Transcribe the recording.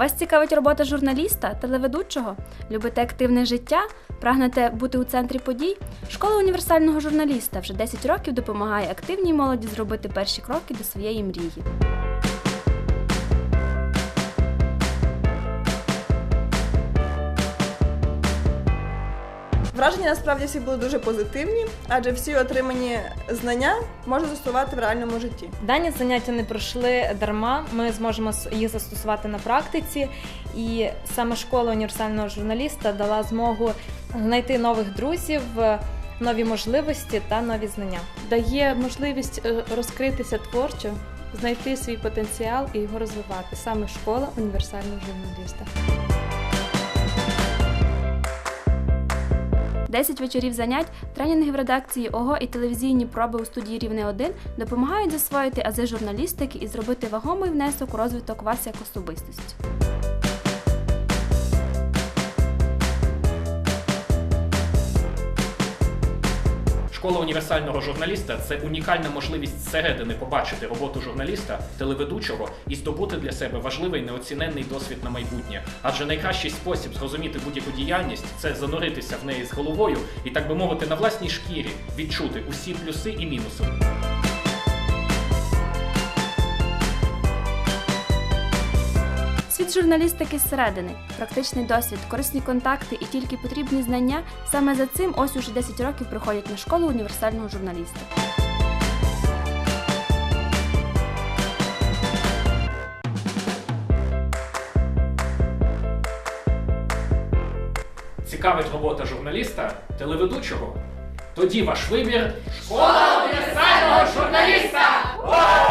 Вас цікавить робота журналіста, телеведучого? Любите активне життя? Прагнете бути у центрі подій? Школа універсального журналіста вже 10 років допомагає активній молоді зробити перші кроки до своєї мрії. Враження насправді всі були дуже позитивні, адже всі отримані знання можна застосувати в реальному житті. Дані заняття не пройшли дарма. Ми зможемо їх застосувати на практиці, і саме школа універсального журналіста дала змогу знайти нових друзів, нові можливості та нові знання. дає можливість е, розкритися творчо, знайти свій потенціал і його розвивати. Саме школа універсального журналіста. 10 вечорів занять, тренінги в редакції ОГО і телевізійні проби у студії Рівне 1 допомагають засвоїти ази журналістики і зробити вагомий внесок у розвиток вас як особистості. Школа універсального журналіста це унікальна можливість зсередини побачити роботу журналіста, телеведучого і здобути для себе важливий неоціненний досвід на майбутнє. Адже найкращий спосіб зрозуміти будь-яку діяльність це зануритися в неї з головою і, так би мовити, на власній шкірі відчути усі плюси і мінуси. Світ журналістики зсередини, практичний досвід, корисні контакти і тільки потрібні знання. Саме за цим ось уже 10 років приходять на школу універсального журналіста. Цікавить робота журналіста, телеведучого? Тоді ваш вибір школа універсального журналіста!